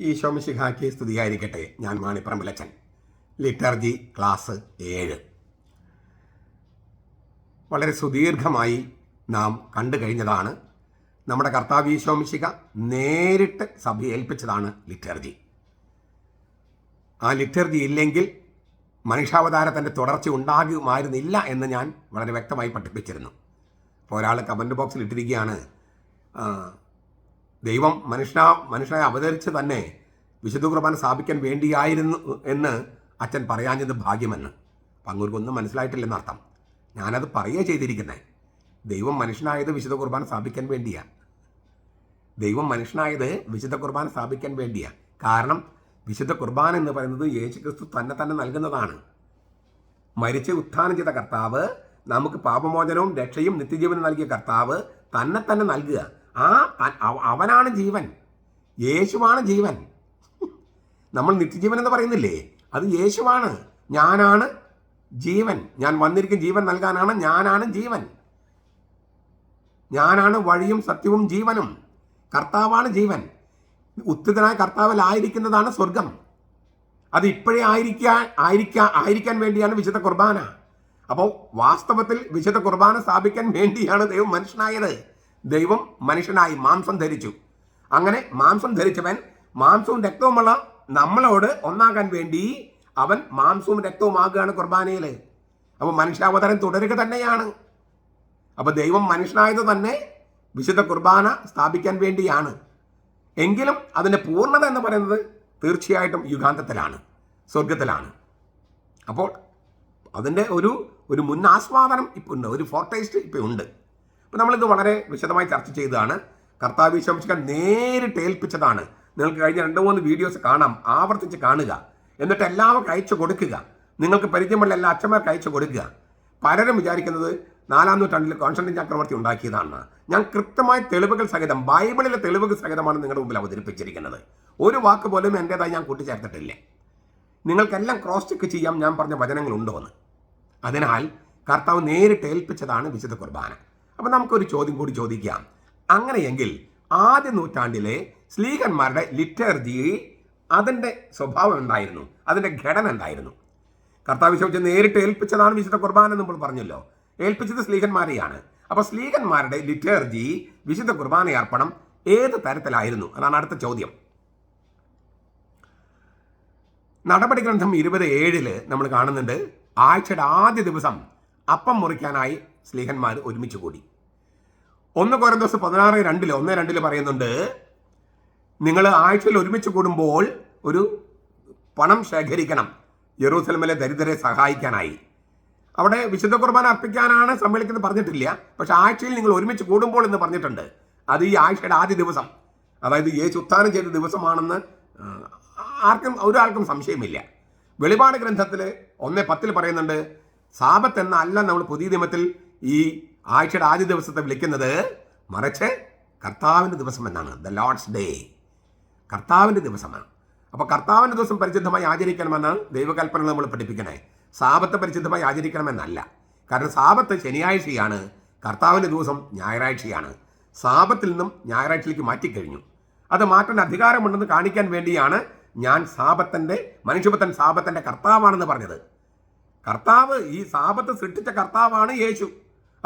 ഈശോമിശിഹാക്കി സ്തുതിയായിരിക്കട്ടെ. ഞാൻ മാണിപ്പറമ്പിലച്ചൻ. Liturgy class ഏഴ്. വളരെ സുദീർഘമായി നാം കണ്ടു കഴിഞ്ഞതാണ്. നമ്മുടെ കർത്താവ് ഈശോമിശിക നേരിട്ട് സഭ ഏൽപ്പിച്ചതാണ് ലിറ്റർജി. ആ ലിറ്റർജി ഇല്ലെങ്കിൽ മനുഷ്യാവതാരത്തിന്റെ തുടർച്ച ഉണ്ടാകുമായിരുന്നില്ല എന്ന് ഞാൻ വളരെ വ്യക്തമായി പഠിപ്പിച്ചിരുന്നു. അപ്പോൾ ഒരാൾ കമന്റ് ബോക്സിൽ ഇട്ടിരിക്കുകയാണ്. ദൈവം മനുഷ്യ മനുഷ്യനെ അവതരിച്ച് തന്നെ വിശുദ്ധ കുർബാന സ്ഥാപിക്കാൻ വേണ്ടിയായിരുന്നു എന്ന് അച്ഛൻ പറയാഞ്ഞത് ഭാഗ്യമെന്ന്. പങ്കൂർക്കൊന്നും മനസ്സിലായിട്ടില്ലെന്ന് മനസ്സിലായിട്ടില്ലെന്നർത്ഥം ഞാനത് പറയുക ചെയ്തിരിക്കുന്നത് ദൈവം മനുഷ്യനായത് വിശുദ്ധ കുർബാന സ്ഥാപിക്കാൻ വേണ്ടിയാണ് ദൈവം മനുഷ്യനായത് വിശുദ്ധ കുർബാന സ്ഥാപിക്കാൻ വേണ്ടിയാണ് കാരണം വിശുദ്ധ കുർബാന എന്ന് പറയുന്നത് യേശു ക്രിസ്തു തന്നെ തന്നെ നൽകുന്നതാണ്. മരിച്ച് ഉത്ഥാനം ചെയ്ത കർത്താവ് നമുക്ക് പാപമോചനവും രക്ഷയും നിത്യജീവനും നൽകിയ കർത്താവ് തന്നെ തന്നെ നൽകുക. ആ അവനാണ് ജീവൻ. യേശുവാണ് ജീവൻ. നമ്മൾ നിത്യജീവൻ എന്ന് പറയുന്നില്ലേ? അത് യേശുവാണ്. ഞാനാണ് ജീവൻ. ഞാൻ വന്നിരിക്കും ജീവൻ നൽകാനാണ് ഞാനാണ് ജീവൻ. ഞാനാണ് വഴിയും സത്യവും ജീവനും. കർത്താവാണ് ജീവൻ. ഉത്തിതനായ കർത്താവിലായിരിക്കുന്നതാണ് സ്വർഗം. അത് ഇപ്പോഴേ ആയിരിക്കാൻ ആയിരിക്കാൻ ആയിരിക്കാൻ വേണ്ടിയാണ് വിശുദ്ധ കുർബാന. അപ്പോൾ വാസ്തവത്തിൽ വിശുദ്ധ കുർബാന സ്ഥാപിക്കാൻ വേണ്ടിയാണ് ദൈവം മനുഷ്യനായത്. ദൈവം മനുഷ്യനായി മാംസം ധരിച്ചു. അങ്ങനെ മാംസം ധരിച്ചവൻ മാംസവും രക്തവുമുള്ള നമ്മളോട് ഒന്നാകാൻ വേണ്ടി അവൻ മാംസവും രക്തവുമാകുകയാണ് കുർബാനയിൽ അപ്പോൾ മനുഷ്യാവതാരം തുടരുക തന്നെയാണ്. അപ്പോൾ ദൈവം മനുഷ്യനായത് തന്നെ വിശുദ്ധ കുർബാന സ്ഥാപിക്കാൻ വേണ്ടിയാണ്. എങ്കിലും അതിന്റെ പൂർണത എന്ന് പറയുന്നത് തീർച്ചയായിട്ടും യുഗാന്തത്തിലാണ് സ്വർഗത്തിലാണ് അപ്പോൾ അതിന്റെ ഒരു ഒരു മുൻ ആസ്വാദനം ഇപ്പോൾ ഉണ്ട് ഒരു ഫോർട്ടേസ്റ്റ് ഇപ്പോൾ ഉണ്ട്. അപ്പോൾ നമ്മളിത് വളരെ വിശദമായി ചർച്ച ചെയ്തതാണ്. കർത്താവ് വിശ്വസിക്കാൻ നേരിട്ട് ഏൽപ്പിച്ചതാണ്. നിങ്ങൾക്ക് കഴിഞ്ഞ രണ്ട് മൂന്ന് വീഡിയോസ് കാണാം. ആവർത്തിച്ച് കാണുക. എന്നിട്ട് എല്ലാവർക്കും അയച്ചു കൊടുക്കുക. നിങ്ങൾക്ക് പരിചയമുള്ള എല്ലാ അച്ഛന്മാർക്ക് അയച്ചു കൊടുക്കുക. പലരും വിചാരിക്കുന്നത് നാലാം നൂറ്റാണ്ടിൽ കോൺസ്റ്റന്റൈൻ ചക്രവർത്തി ഉണ്ടാക്കിയതാണ്. ഞാൻ കൃത്യമായ തെളിവുകൾ സഹിതം ബൈബിളിലെ തെളിവുകൾ സഹിതമാണ് നിങ്ങളുടെ മുമ്പിൽ അവതരിപ്പിച്ചിരിക്കുന്നത്. ഒരു വാക്ക് പോലും എന്റെതായി ഞാൻ കൂട്ടിച്ചേർത്തിട്ടില്ല. നിങ്ങൾക്കെല്ലാം ക്രോസ് ചെക്ക് ചെയ്യാം. ഞാൻ പറഞ്ഞ വചനങ്ങളുണ്ടോ എന്ന് അതിനാൽ കർത്താവ് നേരിട്ട് ഏൽപ്പിച്ചതാണ് വിശുദ്ധ കുർബാന. അപ്പം നമുക്കൊരു ചോദ്യം കൂടി ചോദിക്കാം. അങ്ങനെയെങ്കിൽ ആദ്യ നൂറ്റാണ്ടിലെ സ്ലീഹന്മാരുടെ ലിറ്റർജി അതിന്റെ സ്വഭാവം എന്തായിരുന്നു? അതിന്റെ ഘടന എന്തായിരുന്നു? കർത്താവ് വിശ്വസിച്ച് നേരിട്ട് ഏൽപ്പിച്ചതാണ് വിശുദ്ധ കുർബാന നമ്മൾ പറഞ്ഞല്ലോ. ഏൽപ്പിച്ചത് സ്ലീഹന്മാരെയാണ്. അപ്പോൾ സ്ലീഹന്മാരുടെ ലിറ്റർജി വിശുദ്ധ കുർബാന അർപ്പണം ഏത് തരത്തിലായിരുന്നു? അതാണ് അടുത്ത ചോദ്യം. നടപടി ഗ്രന്ഥം ഇരുപത് ഏഴിൽ നമ്മൾ കാണുന്നുണ്ട്. ആഴ്ചയുടെ ആദ്യ ദിവസം അപ്പം മുറിക്കാനായി സ്ലീഹന്മാർ ഒരുമിച്ച് കൂടി. ഒന്ന് കുറേ ദിവസം പതിനാറ് രണ്ടിൽ ഒന്ന് രണ്ടിൽ പറയുന്നുണ്ട് നിങ്ങൾ ആഴ്ചയിൽ ഒരുമിച്ച് കൂടുമ്പോൾ ഒരു പണം ശേഖരിക്കണം. യെറൂസലമിലെ ദരിദ്രരെ സഹായിക്കാനായി. അവിടെ വിശുദ്ധ കുർബാന അർപ്പിക്കാനാണ് സമ്മേളിക്കുന്നത് പറഞ്ഞിട്ടില്ല. പക്ഷെ ആഴ്ചയിൽ നിങ്ങൾ ഒരുമിച്ച് കൂടുമ്പോൾ എന്ന് പറഞ്ഞിട്ടുണ്ട്. അത് ഈ ആഴ്ചയുടെ ആദ്യ ദിവസം. അതായത് യേശു ഉത്ഥാനം ചെയ്ത ദിവസമാണെന്ന് ആർക്കും ഒരാൾക്കും സംശയമില്ല. വെളിപാട് ഗ്രന്ഥത്തിൽ ഒന്നേ പത്തിൽ പറയുന്നുണ്ട് സാപത്ത് എന്നല്ല നമ്മൾ പുതിയ നിയമത്തിൽ ഈ ആഴ്ചയുടെ ആദ്യ ദിവസത്തെ വിളിക്കുന്നത് മറിച്ച് കർത്താവിന്റെ ദിവസം എന്നാണ് ദ ലോഡ്സ് ഡേ കർത്താവിന്റെ ദിവസമാണ്. അപ്പോൾ കർത്താവിന്റെ ദിവസം പരിശുദ്ധമായി ആചരിക്കണമെന്നാണ് ദൈവകൽപ്പന നമ്മൾ പഠിപ്പിക്കണേ. സാപത്ത് പരിശുദ്ധമായി ആചരിക്കണമെന്നല്ല. കാരണം സാപത്ത് ശനിയാഴ്ചയാണ് കർത്താവിന്റെ ദിവസം ഞായറാഴ്ചയാണ്. സാപത്തിൽ നിന്നും ഞായറാഴ്ചയിലേക്ക് മാറ്റിക്കഴിഞ്ഞു. അത് മാറ്റേണ്ട അധികാരമുണ്ടെന്ന് കാണിക്കാൻ വേണ്ടിയാണ് ഞാൻ സാപത്തിന്റെ മനുഷ്യപുത്തൻ സാപത്തിന്റെ കർത്താവാണെന്ന് പറഞ്ഞത്. കർത്താവ് ഈ സാപത്ത് സൃഷ്ടിച്ച കർത്താവാണ് യേശു.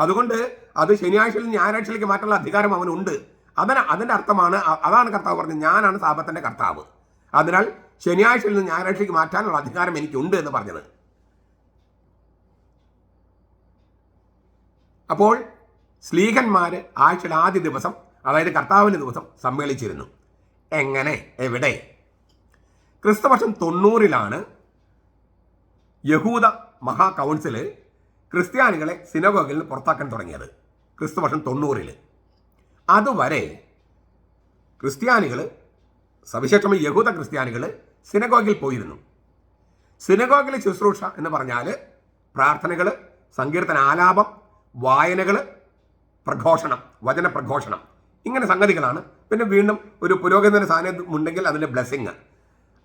അതുകൊണ്ട് അത് ശനിയാഴ്ചയിൽ ഞായറാഴ്ചയിലേക്ക് മാറ്റാനുള്ള അധികാരം അവനുണ്ട്. അതിന് അതിന്റെ അർത്ഥമാണ് അതാണ് കർത്താവ് പറഞ്ഞത്. ഞാനാണ് സാപത്തിന്റെ കർത്താവ്. അതിനാൽ ശനിയാഴ്ചയിൽ നിന്ന് ഞായറാഴ്ചയ്ക്ക് മാറ്റാനുള്ള അധികാരം എനിക്കുണ്ട് എന്ന് പറഞ്ഞത്. അപ്പോൾ സ്ലീഹന്മാർ ആഴ്ചയുടെ ആദ്യ ദിവസം അതായത് കർത്താവിന്റെ ദിവസം സമ്മേളിച്ചിരുന്നു. എങ്ങനെ? എവിടെ? ക്രിസ്തുവർഷം തൊണ്ണൂറിലാണ് യഹൂദ മഹാ കൗൺസിൽ ക്രിസ്ത്യാനികളെ സിനഗോഗിൽ നിന്ന് പുറത്താക്കാൻ തുടങ്ങിയത്. ക്രിസ്തുവർഷം തൊണ്ണൂറിൽ അതുവരെ ക്രിസ്ത്യാനികൾ സവിശേഷമായി യഹൂദ ക്രിസ്ത്യാനികൾ സിനഗോഗിൽ പോയിരുന്നു. സിനഗോഗിലെ ശുശ്രൂഷ എന്ന് പറഞ്ഞാൽ പ്രാർത്ഥനകൾ സങ്കീർത്തന ആലാപം വായനകൾ പ്രഘോഷണം വചന പ്രഘോഷണം. ഇങ്ങനെ സംഗതികളാണ്. പിന്നെ വീണ്ടും ഒരു പുരോഗതിന്റെ സാന്നിധ്യം ഉണ്ടെങ്കിൽ അതിന്റെ ബ്ലെസ്സിങ്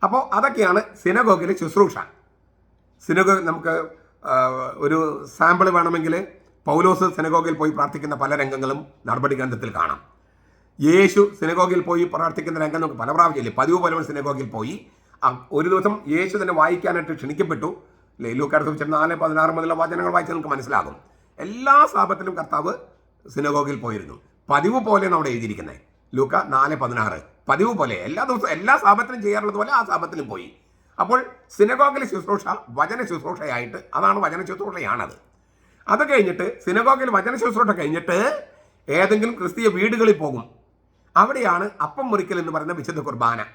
അപ്പോൾ അതൊക്കെയാണ് സിനഗോഗിലെ ശുശ്രൂഷ. സിനഗോഗ് നമുക്ക് ഒരു സാമ്പിൾ വേണമെങ്കിൽ പൗലോസ് സിനഗോഗിൽ പോയി പ്രാർത്ഥിക്കുന്ന പല രംഗങ്ങളും നടപടി ഗ്രന്ഥത്തിൽ കാണാം. യേശു സിനഗോഗിൽ പോയി പ്രാർത്ഥിക്കുന്ന രംഗം നമുക്ക് പല പ്രാവശ്യമില്ലേ പതിവ് പോലെ സിനഗോഗിൽ പോയി. ഒരു ദിവസം യേശു തന്നെ വായിക്കാനായിട്ട് ക്ഷണിക്കപ്പെട്ടു. സൂചിച്ച നാല് പതിനാറ് മുതലുള്ള വചനങ്ങൾ വായിച്ചാൽ നമുക്ക് മനസ്സിലാകും. എല്ലാ സാപത്തിലും കർത്താവ് സിനഗോഗിൽ പോയിരുന്നു. പതിവ് പോലെ അവിടെ എഴുതിയിരിക്കുന്നത്. ലൂക്ക നാല് പതിനാറ്. പതിവ് പോലെ എല്ലാ ദിവസവും എല്ലാ സാപത്തിലും ചെയ്യാറുള്ളത് പോലെ ആ സാപത്തിലും പോയി. അപ്പോൾ സിനഗോഗിലെ ശുശ്രൂഷ വചന ശുശ്രൂഷയായിട്ട് അതാണ് വചന ശുശ്രൂഷയാണത്. അത് കഴിഞ്ഞിട്ട് സിനഗോഗിൽ വചന ശുശ്രൂഷ കഴിഞ്ഞിട്ട് ഏതെങ്കിലും ക്രിസ്തീയ വീടുകളിൽ പോകും. അവിടെയാണ് അപ്പം മുറിക്കൽ എന്ന് പറയുന്ന വിശുദ്ധ കുർബാന.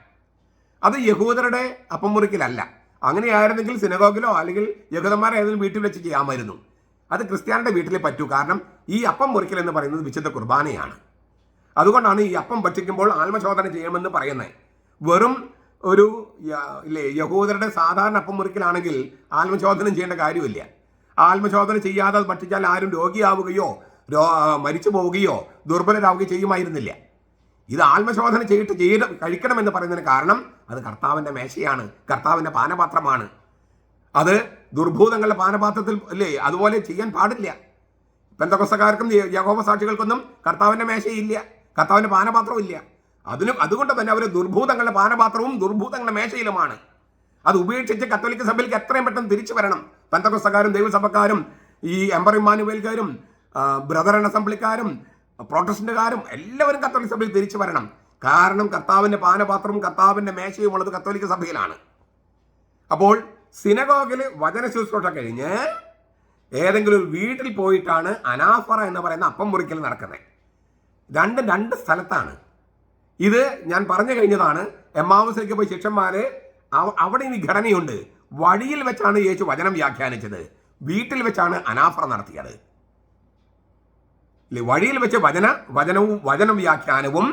അത് യഹൂദരുടെ അപ്പം മുറിക്കലല്ല. അങ്ങനെയായിരുന്നെങ്കിൽ സിനഗോഗിലോ അല്ലെങ്കിൽ യഹൂദന്മാരെ ഏതെങ്കിലും വീട്ടിൽ വെച്ച് ചെയ്യാമായിരുന്നു. അത് ക്രിസ്ത്യാനിയുടെ വീട്ടിലേ പറ്റൂ. കാരണം ഈ അപ്പം മുറിക്കൽ എന്ന് പറയുന്നത് വിശുദ്ധ കുർബാനയാണ്. അതുകൊണ്ടാണ് ഈ അപ്പം ഭക്ഷിക്കുമ്പോൾ ആത്മശോധന ചെയ്യണമെന്ന് പറയുന്നത്. വെറും ഒരു ഇല്ലേ യഹൂദരുടെ സാധാരണ അപ്പം മുറിക്കലാണെങ്കിൽ ആത്മശോധനം ചെയ്യേണ്ട കാര്യമില്ല. ആത്മശോധന ചെയ്യാതെ ഭക്ഷിച്ചാൽ ആരും രോഗിയാവുകയോ മരിച്ചു പോവുകയോ ദുർബലരാവുകയോ ചെയ്യുമായിരുന്നില്ല. ഇത് ആത്മശോധന ചെയ്തിട്ട് ചെയ്ത് കഴിക്കണമെന്ന് പറയുന്നതിന് കാരണം അത് കർത്താവിന്റെ മേശയാണ് കർത്താവിന്റെ പാനപാത്രമാണ്. അത് ദുർഭൂതങ്ങളുടെ പാനപാത്രത്തിൽ അല്ലേ അതുപോലെ ചെയ്യാൻ പാടില്ല. പെന്തകൊസ്തക്കാർക്കും യഹോവ സാക്ഷികൾക്കൊന്നും കർത്താവിന്റെ മേശയില്ല കർത്താവിന്റെ പാനപാത്രവും ഇല്ല. അതിനും അതുകൊണ്ട് തന്നെ അവർ ദുർഭൂതങ്ങളുടെ പാനപാത്രവും ദുർഭൂതങ്ങളുടെ മേശയിലുമാണ്. അത് ഉപേക്ഷിച്ച് കത്തോലിക്ക സഭയിലേക്ക് എത്രയും പെട്ടെന്ന് തിരിച്ചു വരണം. പെന്തകൊസ്തക്കാരും ദൈവസഭക്കാരും ഈ എംബർ ഇമ്മാനുവേൽക്കാരും ബ്രദർ അസംബ്ലിക്കാരും പ്രൊട്ടസ്റ്റന്റുകാരും എല്ലാവരും കത്തോലിക്ക സഭയിൽ തിരിച്ചു വരണം. കാരണം കർത്താവിന്റെ പാനപാത്രവും കർത്താവിന്റെ മേശയും ഉള്ളത് കത്തോലിക്ക സഭയിലാണ്. അപ്പോൾ സിനഗോഗിൽ വചന ശുശ്രൂഷ കഴിഞ്ഞ് ഏതെങ്കിലും ഒരു വീട്ടിൽ പോയിട്ടാണ് അനാഫറ എന്ന് പറയുന്ന അപ്പം മുറിക്കൽ നടക്കുന്നത്. രണ്ടും രണ്ട് സ്ഥലത്താണ്. ഇത് ഞാൻ പറഞ്ഞു കഴിഞ്ഞതാണ് എമ്മാവസിലേക്ക് പോയി ശിഷ്യന്മാര് അവിടെ ഇനി ഘടനയുണ്ട്. വഴിയിൽ വെച്ചാണ് യേശു വചനം വ്യാഖ്യാനിച്ചത്. വീട്ടിൽ വെച്ചാണ് അനാഫറ നടത്തിയത്. വഴിയിൽ വെച്ച് വചന വചനവും വചനം വ്യാഖ്യാനവും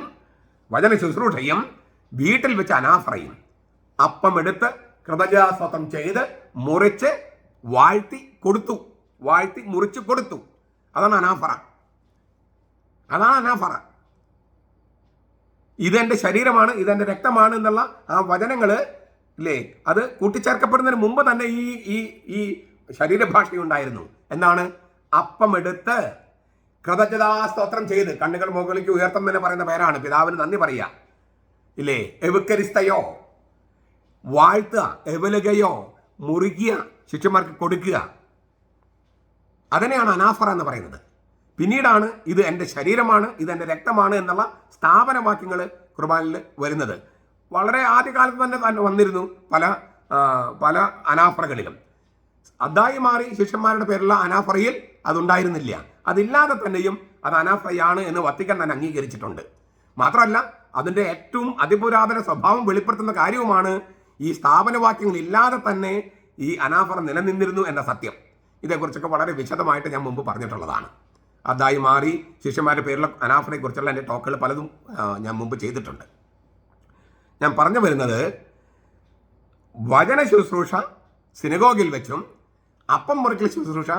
വചന ശുശ്രൂഷയും വീട്ടിൽ വെച്ച് അനാഫറയും അപ്പം എടുത്ത് കൃതജാസ്വതം ചെയ്ത് മുറിച്ച് വാഴ്ത്തി കൊടുത്തു. വാഴ്ത്തി മുറിച്ച് കൊടുത്തു. അതാണ് അനാഫറ. അതാണ് അനാഫറ. ഇതെന്റെ ശരീരമാണ് ഇതെന്റെ രക്തമാണ് എന്നുള്ള ആ വചനങ്ങൾ ഇല്ലേ അത് കൂട്ടിച്ചേർക്കപ്പെടുന്നതിന് മുമ്പ് തന്നെ ഈ ഈ ഈ ശരീരഭാഷയുണ്ടായിരുന്നു. എന്നാണ് അപ്പമെടുത്ത് കൃതജ്ഞതാ സ്തോത്രം ചെയ്ത് കണ്ണുകൾ മുകളിലേക്ക് ഉയർത്തം തന്നെ പറയുന്ന പേരാണ്. പിതാവിന് നന്ദി പറയുക. ഇല്ലേ എവുക്കരിസ്തയോ വാഴ്ത്തുക എവലുകയോ? മുറുകിയ ശിഷ്യന്മാർക്ക് കൊടുക്കുക. അതിനെയാണ് അനാഫറ എന്ന് പറയുന്നത്. പിന്നീടാണ് ഇത് എന്റെ ശരീരമാണ് ഇത് എന്റെ രക്തമാണ് എന്നുള്ള സ്ഥാപനവാക്യങ്ങൾ കുർബാനിൽ വരുന്നത്. വളരെ ആദ്യകാലത്ത് തന്നെ തന്നെ വന്നിരുന്നു പല പല അനാഫറകളിലും. അതായി മാറി ശിഷ്യന്മാരുടെ പേരുള്ള അനാഫറയിൽ അതുണ്ടായിരുന്നില്ല. അതില്ലാതെ തന്നെയും അത് അനാഫറയാണ് എന്ന് വത്തിക്കാൻ തന്നെ അംഗീകരിച്ചിട്ടുണ്ട്. മാത്രമല്ല അതിന്റെ ഏറ്റവും അതിപുരാതന സ്വഭാവം വെളിപ്പെടുത്തുന്ന കാര്യവുമാണ് ഈ സ്ഥാപനവാക്യങ്ങൾ ഇല്ലാതെ തന്നെ ഈ അനാഫറ നിലനിന്നിരുന്നു എന്ന സത്യം. ഇതേക്കുറിച്ചൊക്കെ വളരെ വിശദമായിട്ട് ഞാൻ മുമ്പ് പറഞ്ഞിട്ടുള്ളതാണ്. അതായി മാറി ശിഷ്യന്മാരുടെ പേരിലുള്ള അനാഫിനെ കുറിച്ചുള്ള എന്റെ ടോക്കുകൾ പലതും ഞാൻ മുമ്പ് ചെയ്തിട്ടുണ്ട്. ഞാൻ പറഞ്ഞു വരുന്നത് വചന ശുശ്രൂഷ സിനഗോഗിൽ വെച്ചും അപ്പം മുറിക്കൽ ശുശ്രൂഷ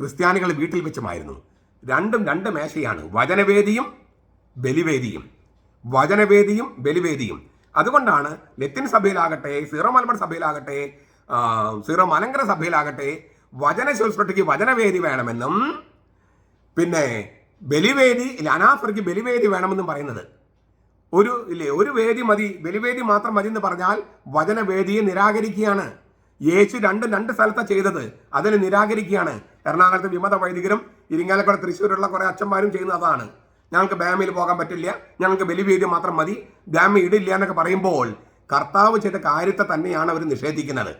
ക്രിസ്ത്യാനികൾ വീട്ടിൽ വെച്ചുമായിരുന്നു. രണ്ടും രണ്ട് മേശയാണ്. വചനവേദിയും ബലിവേദിയും. വചനവേദിയും ബലിവേദിയും. അതുകൊണ്ടാണ് ലത്തിൻ സഭയിലാകട്ടെ സീറോ മലബാർ സഭയിലാകട്ടെ സീറോ മലങ്കര സഭയിലാകട്ടെ വചന ശുശ്രൂഷയ്ക്ക് വചനവേദി വേണമെന്നും പിന്നെ ബലിവേദി അനാഫർക്ക് ബലിവേദി വേണമെന്നും പറയുന്നത്. ഒരു ഇല്ലേ ഒരു വേദി മതി ബലിവേദി മാത്രം മതി എന്ന് പറഞ്ഞാൽ വചനവേദിയെ നിരാകരിക്കുകയാണ്. യേശു രണ്ട് രണ്ട് സ്ഥലത്താണ് ചെയ്തത് അതിനെ നിരാകരിക്കുകയാണ്. എറണാകുളത്തെ വിമത വൈദികരും ഇരിങ്ങാലക്കുട തൃശ്ശൂരുള്ള കുറെ അച്ഛന്മാരും ചെയ്യുന്ന അതാണ്. ഞങ്ങൾക്ക് ബാമിൽ പോകാൻ പറ്റില്ല ഞങ്ങൾക്ക് ബലിവേദി മാത്രം മതി ബാമി ഇടില്ല എന്നൊക്കെ പറയുമ്പോൾ കർത്താവ് ചെയ്ത കാര്യത്തെ തന്നെയാണ് അവർ നിഷേധിക്കുന്നത്.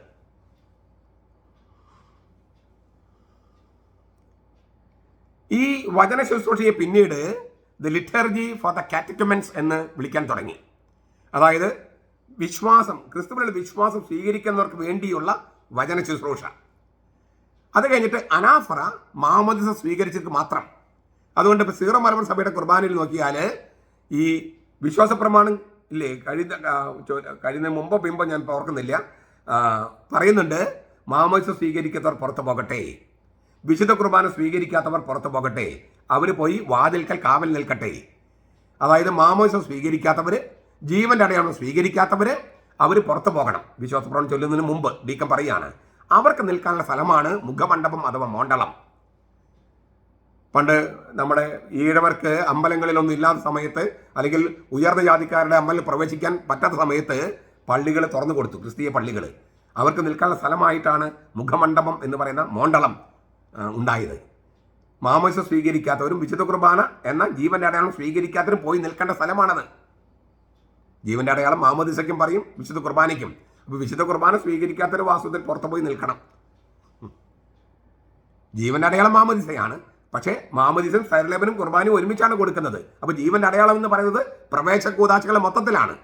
ഈ വചന ശുശ്രൂഷയെ പിന്നീട് the liturgy for the catechumens എന്ന് വിളിക്കാൻ തുടങ്ങി. അതായത് വിശ്വാസം ക്രിസ്തുവിനുള്ള വിശ്വാസം സ്വീകരിക്കുന്നവർക്ക് വേണ്ടിയുള്ള വചന ശുശ്രൂഷ. അത് കഴിഞ്ഞിട്ട് അനാഫറ മാമോദിസ സ്വീകരിച്ചിട്ട് മാത്രം. അതുകൊണ്ട് ഇപ്പോൾ സീറോ മലബാർ സഭയുടെ കുർബാനയിൽ നോക്കിയാൽ ഈ വിശ്വാസ പ്രമാണം ഇല്ലേ ചോ- കഴിഞ്ഞ മുമ്പോ പിമ്പോ ഞാൻ ഓർക്കുന്നില്ല. പറയുന്നുണ്ട് മാമോദിസ സ്വീകരിക്കാത്തവർ പുറത്തു പോകട്ടെ. വിശുദ്ധ കുർബാന സ്വീകരിക്കാത്തവർ പുറത്തു പോകട്ടെ. അവർ പോയി വാതിൽക്കൽ കാവൽ നിൽക്കട്ടെ. അതായത് മാമോസം സ്വീകരിക്കാത്തവർ ജീവന്റെ അടയാളം സ്വീകരിക്കാത്തവർ അവർ പുറത്തു പോകണം. വിശ്വാസപ്രവണം ചൊല്ലുന്നതിന് മുമ്പ് ഡീക്കം പറയാണ് അവർക്ക് നിൽക്കാനുള്ള സ്ഥലമാണ് മുഖമണ്ഡപം അഥവാ മോണ്ടളം പണ്ട് നമ്മുടെ ഈഴവർക്ക് അമ്പലങ്ങളിലൊന്നും ഇല്ലാത്ത സമയത്ത് അല്ലെങ്കിൽ ഉയർന്ന ജാതിക്കാരുടെ അമ്പലം പ്രവേശിക്കാൻ പറ്റാത്ത സമയത്ത് പള്ളികൾ തുറന്നു കൊടുത്തു ക്രിസ്തീയ പള്ളികൾ. അവർക്ക് നിൽക്കാനുള്ള സ്ഥലമായിട്ടാണ് മുഖമണ്ഡപം എന്ന് പറയുന്ന മോണ്ടളം ഉണ്ടായത്. മാമോസം സ്വീകരിക്കാത്തവരും വിശുദ്ധ കുർബാന എന്ന ജീവന്റെ അടയാളം സ്വീകരിക്കാത്തവരും പോയി നിൽക്കേണ്ട സ്ഥലമാണത്. ജീവന്റെ അടയാളം മാമോദിസയ്ക്കും പറയും വിശുദ്ധ കുർബാനയ്ക്കും. അപ്പോൾ വിശുദ്ധ കുർബാന സ്വീകരിക്കാത്തൊരു വാസ്തുവിൽ പുറത്തു പോയി നിൽക്കണം. ജീവന്റെ അടയാളം മാമോദിസയാണ് പക്ഷേ മാമോദിസും സരലബനും കുർബാനയും ഒരുമിച്ചാണ് കൊടുക്കുന്നത്. അപ്പോൾ ജീവന്റെ അടയാളം എന്ന് പറയുന്നത് പ്രവേശ കൂതാശികളെ മൊത്തത്തിലാണ്.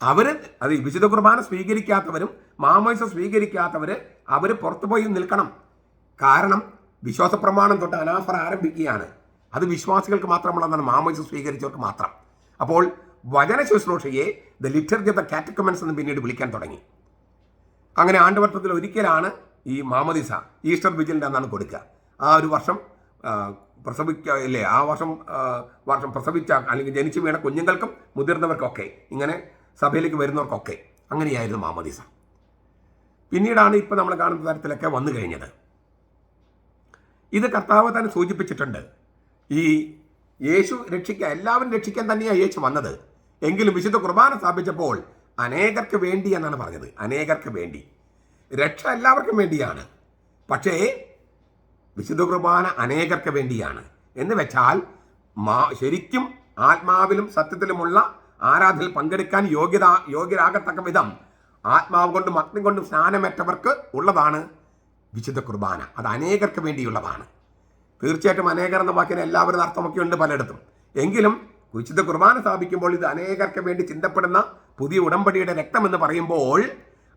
അവർ അത് വിശുദ്ധ കുർബാന സ്വീകരിക്കാത്തവരും മാമോയിസം സ്വീകരിക്കാത്തവര് അവർ പുറത്തുപോയി നിൽക്കണം. കാരണം വിശ്വാസ പ്രമാണം തൊട്ട് അനാഫർ ആരംഭിക്കുകയാണ്. അത് വിശ്വാസികൾക്ക് മാത്രമുള്ളതാണ് മാമോയിസം സ്വീകരിച്ചവർക്ക് മാത്രം. അപ്പോൾ വചന ശുശ്രൂഷയെ the liturgy of the catechumens എന്ന് പിന്നീട് വിളിക്കാൻ തുടങ്ങി. അങ്ങനെ ആണ്ടുവർഷത്തിൽ ഒരിക്കലാണ് ഈ മാമദിസ ഈസ്റ്റർ വിജിലിന്റെ അന്നാണ് കൊടുക്കുക. ആ ഒരു വർഷം പ്രസവിക്ക ഇല്ലേ ആ വർഷം വർഷം പ്രസവിച്ച അല്ലെങ്കിൽ ജനിച്ചു വീണ കുഞ്ഞുങ്ങൾക്കും മുതിർന്നവർക്കൊക്കെ ഇങ്ങനെ സഭയിലേക്ക് വരുന്നവർക്കൊക്കെ അങ്ങനെയായിരുന്നു മാമോദിസ. പിന്നീടാണ് ഇപ്പോൾ നമ്മൾ കാണുന്ന തരത്തിലൊക്കെ വന്നു കഴിഞ്ഞത്. ഇത് കർത്താവ് തന്നെ സൂചിപ്പിച്ചിട്ടുണ്ട്. ഈ യേശു രക്ഷിക്കാൻ എല്ലാവരും രക്ഷിക്കാൻ തന്നെയാണ് യേശു വന്നത്. എങ്കിലും വിശുദ്ധ കുർബാന സ്ഥാപിച്ചപ്പോൾ അനേകർക്ക് വേണ്ടി എന്നാണ് പറഞ്ഞത്. അനേകർക്ക് വേണ്ടി. രക്ഷ എല്ലാവർക്കും വേണ്ടിയാണ്. പക്ഷേ വിശുദ്ധ കുർബാന അനേകർക്ക് വേണ്ടിയാണ്. എന്ന് വെച്ചാൽ മാ ശരിക്കും ആത്മാവിലും സത്യത്തിലുമുള്ള ആരാധനയിൽ പങ്കെടുക്കാൻ യോഗ്യത യോഗ്യരാകത്തക്ക വിധം ആത്മാവ് കൊണ്ടും അഗ്നി കൊണ്ടും സ്നാനമേറ്റവർക്ക് ഉള്ളതാണ് വിശുദ്ധ കുർബാന. അത് അനേകർക്ക് വേണ്ടിയുള്ളതാണ്. തീർച്ചയായിട്ടും അനേകർ എന്ന വാക്കിന് എല്ലാവരും അർത്ഥമൊക്കെ ഉണ്ട് പലയിടത്തും. എങ്കിലും വിശുദ്ധ കുർബാന സ്ഥാപിക്കുമ്പോൾ ഇത് അനേകർക്ക് വേണ്ടി ചിന്തപ്പെടുന്ന പുതിയ ഉടമ്പടിയുടെ രക്തം എന്ന് പറയുമ്പോൾ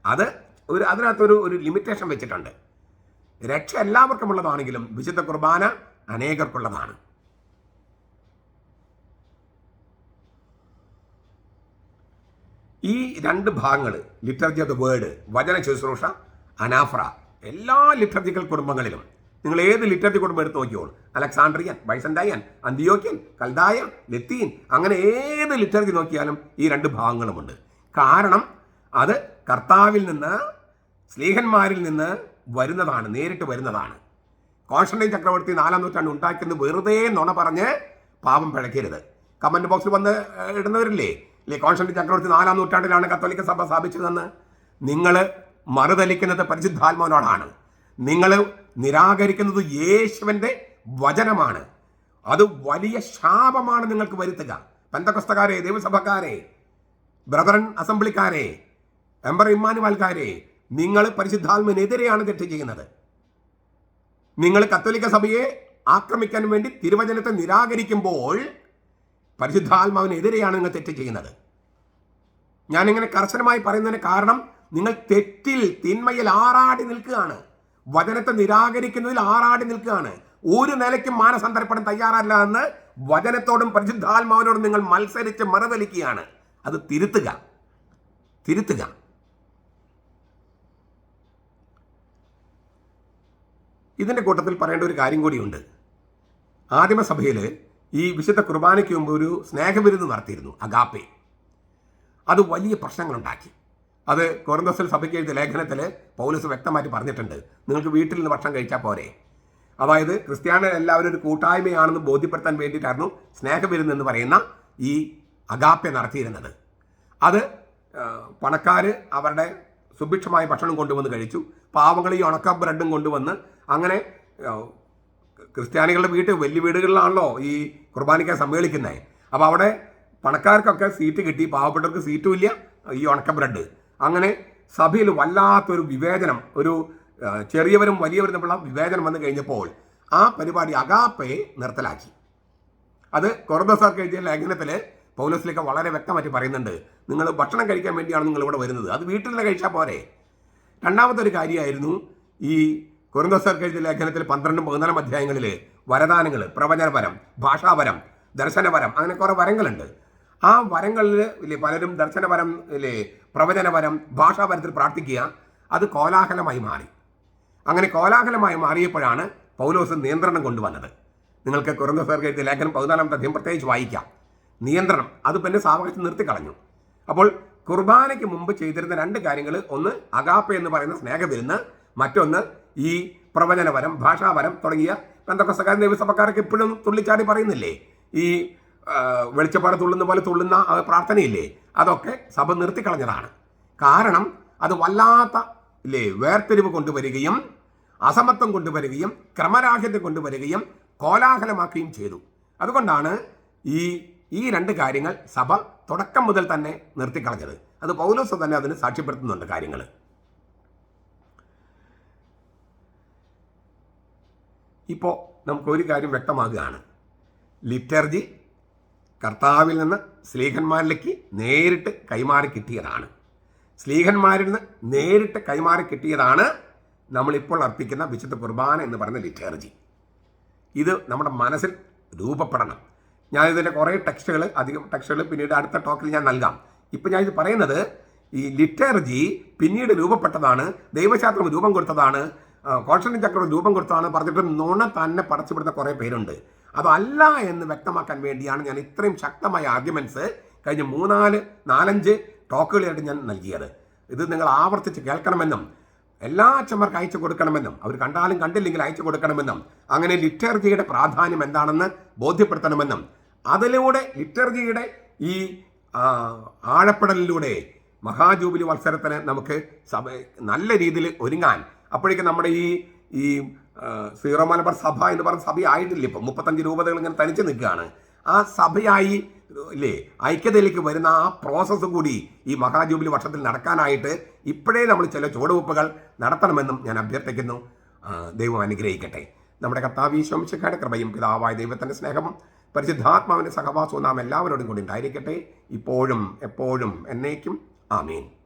അത് ഒരു അതിനകത്തൊരു ഒരു ലിമിറ്റേഷൻ വെച്ചിട്ടുണ്ട്. രക്ഷ എല്ലാവർക്കും ഉള്ളതാണെങ്കിലും വിശുദ്ധ കുർബാന അനേകർക്കുള്ളതാണ്. ഈ രണ്ട് ഭാഗങ്ങൾ ലിറ്റർജി ഓഫ് ദ വേർഡ് വചന ശുശ്രൂഷ അനാഫ്ര എല്ലാ ലിറ്റർജിക്കൽ കുടുംബങ്ങളിലും. നിങ്ങൾ ഏത് ലിറ്റർജി കുടുംബം എടുത്ത് നോക്കിയോളൂ അലക്സാണ്ട്രിയൻ ബൈസൻഡായൻ അന്തിയോക്യൻ കൽദായ ലത്തീൻ അങ്ങനെ ഏത് ലിറ്റർജി നോക്കിയാലും ഈ രണ്ട് ഭാഗങ്ങളുമുണ്ട്. കാരണം അത് കർത്താവിൽ നിന്ന് സ്നേഹന്മാരിൽ നിന്ന് വരുന്നതാണ് നേരിട്ട് വരുന്നതാണ്. കോൺസ്റ്റന്റൈൻ ചക്രവർത്തി നാലാം നൂറ്റാണ്ട് ഉണ്ടാക്കുന്നത് വെറുതെ നുണ പറഞ്ഞ് പാപം പിഴയ്ക്കരുത് കമന്റ് ബോക്സിൽ വന്ന് ഇടുന്നവരില്ലേ? ഇല്ലേ കോൺസ്റ്റന്റ് ചക്രവർത്തി നാലാം നൂറ്റാണ്ടിലാണ് കത്തോലിക്ക സഭ സ്ഥാപിച്ചതെന്ന്. നിങ്ങൾ മറുതലിക്കുന്നത് പരിശുദ്ധാത്മാവിനോടാണ്. നിങ്ങൾ നിരാകരിക്കുന്നത് യേശുവിന്റെ വചനമാണ്. അത് വലിയ ശാപമാണ് നിങ്ങൾക്ക് വരുത്തുക. പന്തക്കസ്തക്കാരെ ദൈവസഭക്കാരെ ബ്രദറൻ അസംബ്ലിക്കാരെ എംബർ ഇമ്മാനുവാൽക്കാരെ നിങ്ങൾ പരിശുദ്ധാത്മനെതിരെയാണ് തെറ്റ് ചെയ്യുന്നത്. നിങ്ങൾ കത്തോലിക്ക സഭയെ ആക്രമിക്കാൻ വേണ്ടി തിരുവചനത്തെ നിരാകരിക്കുമ്പോൾ പരിശുദ്ധാത്മാവിനെതിരെയാണ് നിങ്ങൾ തെറ്റ് ചെയ്യുന്നത്. ഞാനിങ്ങനെ കർശനമായി പറയുന്നതിന് കാരണം നിങ്ങൾ തെറ്റിൽ തിന്മയിൽ ആറാടി നിൽക്കുകയാണ്. വചനത്തെ നിരാകരിക്കുന്നതിൽ ആറാടി നിൽക്കുകയാണ്. ഒരു നിലയ്ക്കും മാനസാന്തരപ്പെടാൻ തയ്യാറല്ല എന്ന് വചനത്തോടും പരിശുദ്ധാത്മാവിനോടും നിങ്ങൾ മത്സരിച്ച് മറവലിക്കുകയാണ് അത് തിരുത്തുക. തിരുത്തുക. ഇതിന്റെ കൂട്ടത്തിൽ പറയേണ്ട ഒരു കാര്യം കൂടിയുണ്ട്. ആദിമസഭയിൽ ഈ വിശുദ്ധ കുർബാനയ്ക്ക് മുമ്പ് ഒരു സ്നേഹവിരുന്ന് നടത്തിയിരുന്നു അഗാപ്പെ. അത് വലിയ പ്രശ്നങ്ങളുണ്ടാക്കി. അത് കൊറന്തോസൽ സഭയ്ക്ക് എഴുതിയ ലേഖനത്തിൽ പൗലസ് വ്യക്തമായിട്ട് പറഞ്ഞിട്ടുണ്ട് നിങ്ങൾക്ക് വീട്ടിൽ നിന്ന് ഭക്ഷണം കഴിച്ചാൽ പോരെ. അതായത് ക്രിസ്ത്യാനികൾ എല്ലാവരും ഒരു കൂട്ടായ്മയാണെന്ന് ബോധ്യപ്പെടുത്താൻ വേണ്ടിയിട്ടായിരുന്നു സ്നേഹവിരുന്ന് എന്ന് പറയുന്ന ഈ അഗാപ്പെ നടത്തിയിരുന്നത്. അത് പണക്കാർ അവരുടെ സുഭിക്ഷമായ ഭക്ഷണം കൊണ്ടുവന്ന് കഴിച്ചു പാവങ്ങൾ ഉണക്ക ബ്രെഡും കൊണ്ടുവന്ന് അങ്ങനെ ക്രിസ്ത്യാനികളുടെ വീട്ടിൽ വലിയ വീടുകളിലാണല്ലോ ഈ കുർബാനയ്ക്ക് സമ്മേളിക്കുന്നത് അപ്പോൾ അവിടെ പണക്കാർക്കൊക്കെ സീറ്റ് കിട്ടി പാവപ്പെട്ടവർക്ക് സീറ്റും ഇല്ല ഈ ഉണക്ക ബ്രെഡ്. അങ്ങനെ സഭയിൽ വല്ലാത്തൊരു വിവേചനം ഒരു ചെറിയവരും വലിയവരും തമ്മിലുള്ള വിവേചനം വന്നു കഴിഞ്ഞപ്പോൾ ആ പരിപാടി അഗാപ്പയെ നിർത്തലാക്കി. അത് കൊറദോസാർക്ക് എഴുതിയ ലേഖനത്തിൽ പൗലസിലേക്ക് വളരെ വ്യക്തമായിട്ട് പറയുന്നുണ്ട്. നിങ്ങൾ ഭക്ഷണം കഴിക്കാൻ വേണ്ടിയാണ് നിങ്ങൾ ഇവിടെ വരുന്നത്. അത് വീട്ടിൽ കഴിച്ചാൽ പോരെ. രണ്ടാമത്തെ ഒരു കാര്യമായിരുന്നു ഈ കൊറിന്തോസാർക്ക് എഴുതിയ ലേഖനത്തിൽ പന്ത്രണ്ടും പതിനാലും അധ്യായങ്ങളിൽ വരദാനങ്ങൾ പ്രവചനപരം ഭാഷാപരം ദർശനപരം അങ്ങനെ കുറേ വരങ്ങളുണ്ട്. ആ വരങ്ങളിൽ ഇല്ലേ പലരും ദർശനപരം ഇല്ലേ പ്രവചനപരം ഭാഷാപരത്തിൽ പ്രാർത്ഥിക്കുക അത് കോലാഹലമായി മാറി. അങ്ങനെ കോലാഹലമായി മാറിയപ്പോഴാണ് പൗലോസ് നിയന്ത്രണം കൊണ്ടുവന്നത്. നിങ്ങൾക്ക് കുറുന്തോസർക്ക് എഴുതിയ ലേഖനം പതിനാലാമത്തെ അധ്യയം പ്രത്യേകിച്ച് വായിക്കാം. നിയന്ത്രണം അത് പിന്നെ സാവകാശം നിർത്തിക്കളഞ്ഞു. അപ്പോൾ കുർബാനയ്ക്ക് മുമ്പ് ചെയ്തിരുന്ന രണ്ട് കാര്യങ്ങൾ ഒന്ന് അഗാപ്പ എന്ന് പറയുന്ന സ്നേഹവിരുന്ന് മറ്റൊന്ന് ഈ പ്രവചനപരം ഭാഷാപരം തുടങ്ങിയ ബന്ധക്കസക്കാരൻ ദൈവസഭക്കാരൊക്കെ ഇപ്പോഴും തുള്ളിച്ചാടി പറയുന്നില്ലേ? ഈ വെളിച്ചപ്പാട് തുള്ളുന്ന പോലെ തുള്ളുന്ന പ്രാർത്ഥനയില്ലേ? അതൊക്കെ സഭ നിർത്തിക്കളഞ്ഞതാണ്. കാരണം അത് വല്ലാത്ത ഇല്ലേ വേർതിരിവ് കൊണ്ടുവരികയും അസമത്വം കൊണ്ടുവരികയും ക്രമരാഹിത്യം കൊണ്ടുവരികയും കോലാഹലമാക്കുകയും ചെയ്തു. അതുകൊണ്ടാണ് ഈ ഈ രണ്ട് കാര്യങ്ങൾ സഭ തുടക്കം മുതൽ തന്നെ നിർത്തിക്കളഞ്ഞത്. അത് പൗലോസ് തന്നെ അതിന് സാക്ഷ്യപ്പെടുത്തുന്നുണ്ട് കാര്യങ്ങൾ ഇപ്പോൾ നമുക്കൊരു കാര്യം വ്യക്തമാകുകയാണ്. ലിറ്റർജി കർത്താവിൽ നിന്ന് സ്ലീഹന്മാരിലേക്ക് നേരിട്ട് കൈമാറി കിട്ടിയതാണ്. സ്ലീഹന്മാരിൽ നിന്ന് നേരിട്ട് കൈമാറി കിട്ടിയതാണ് നമ്മളിപ്പോൾ അർപ്പിക്കുന്ന വിശുദ്ധ കുർബാന എന്ന് പറയുന്ന ലിറ്റർജി. ഇത് നമ്മുടെ മനസ്സിൽ രൂപപ്പെടണം. ഞാൻ ഇതിന്റെ കുറേ ടെക്സ്റ്റുകൾ അധികം ടെക്സ്റ്റുകൾ പിന്നീട് അടുത്ത ടോക്കിൽ ഞാൻ നൽകാം. ഇപ്പം ഞാൻ ഇത് പറയുന്നത് ഈ ലിറ്റർജി പിന്നീട് രൂപപ്പെട്ടതാണ് ദൈവശാസ്ത്രം രൂപം കൊടുത്തതാണ് ആ, കോൺസ്റ്റന്റൈൻ ചക്രവർത്തി രൂപം കൊടുത്തതാണ് പറഞ്ഞിട്ട് നുണ തന്നെ പടച്ചുവിടുന്ന കുറേ പേരുണ്ട്. അതല്ല എന്ന് വ്യക്തമാക്കാൻ വേണ്ടിയാണ് ഞാൻ ഇത്രയും ശക്തമായ ആർഗ്യുമെന്റ്സ് കഴിഞ്ഞ മൂന്നാൽ നാലഞ്ച് ടോക്കുകളായിട്ട് ഞാൻ നൽകിയത്. ഇത് നിങ്ങൾ ആവർത്തിച്ച് കേൾക്കണമെന്നും എല്ലാ അച്ഛന്മാർക്ക് അയച്ചു കൊടുക്കണമെന്നും അവർ കണ്ടാലും കണ്ടില്ലെങ്കിൽ അയച്ചു കൊടുക്കണമെന്നും അങ്ങനെ ലിറ്റർജിയുടെ പ്രാധാന്യം എന്താണെന്ന് ബോധ്യപ്പെടുത്തണമെന്നും അതിലൂടെ ലിറ്റർജിയുടെ ഈ ആഴപ്പെടലിലൂടെ മഹാജൂബിലി മത്സരത്തിന് നമുക്ക് സഭ നല്ല രീതിയിൽ ഒരുങ്ങാൻ അപ്പോഴേക്കും നമ്മുടെ ഈ ഈ സീറോ മലബാർ സഭ എന്ന് പറഞ്ഞ സഭ ആയിട്ടില്ല ഇപ്പം? മുപ്പത്തഞ്ച് രൂപതകൾ ഇങ്ങനെ തനിച്ച് നിൽക്കുകയാണ്. ആ സഭയായി ഇല്ലേ ഐക്യതയിലേക്ക് വരുന്ന ആ പ്രോസസ്സ് കൂടി ഈ മഹാജൂബിലി വർഷത്തിൽ നടക്കാനായിട്ട് ഇപ്പോഴേ നമ്മൾ ചില ചുവടുവെപ്പുകൾ നടത്തണമെന്നും ഞാൻ അഭ്യർത്ഥിക്കുന്നു. ദൈവം അനുഗ്രഹിക്കട്ടെ. നമ്മുടെ കർത്താവീശ്വംശക്കാരുടെ കൃപയും പിതാവായ ദൈവത്തിന്റെ സ്നേഹം പരിശുദ്ധാത്മാവിന്റെ സഹവാസവും നാം എല്ലാവരോടും കൂടി ഉണ്ടായിരിക്കട്ടെ. ഇപ്പോഴും എപ്പോഴും എന്നേക്കും. ആമീൻ.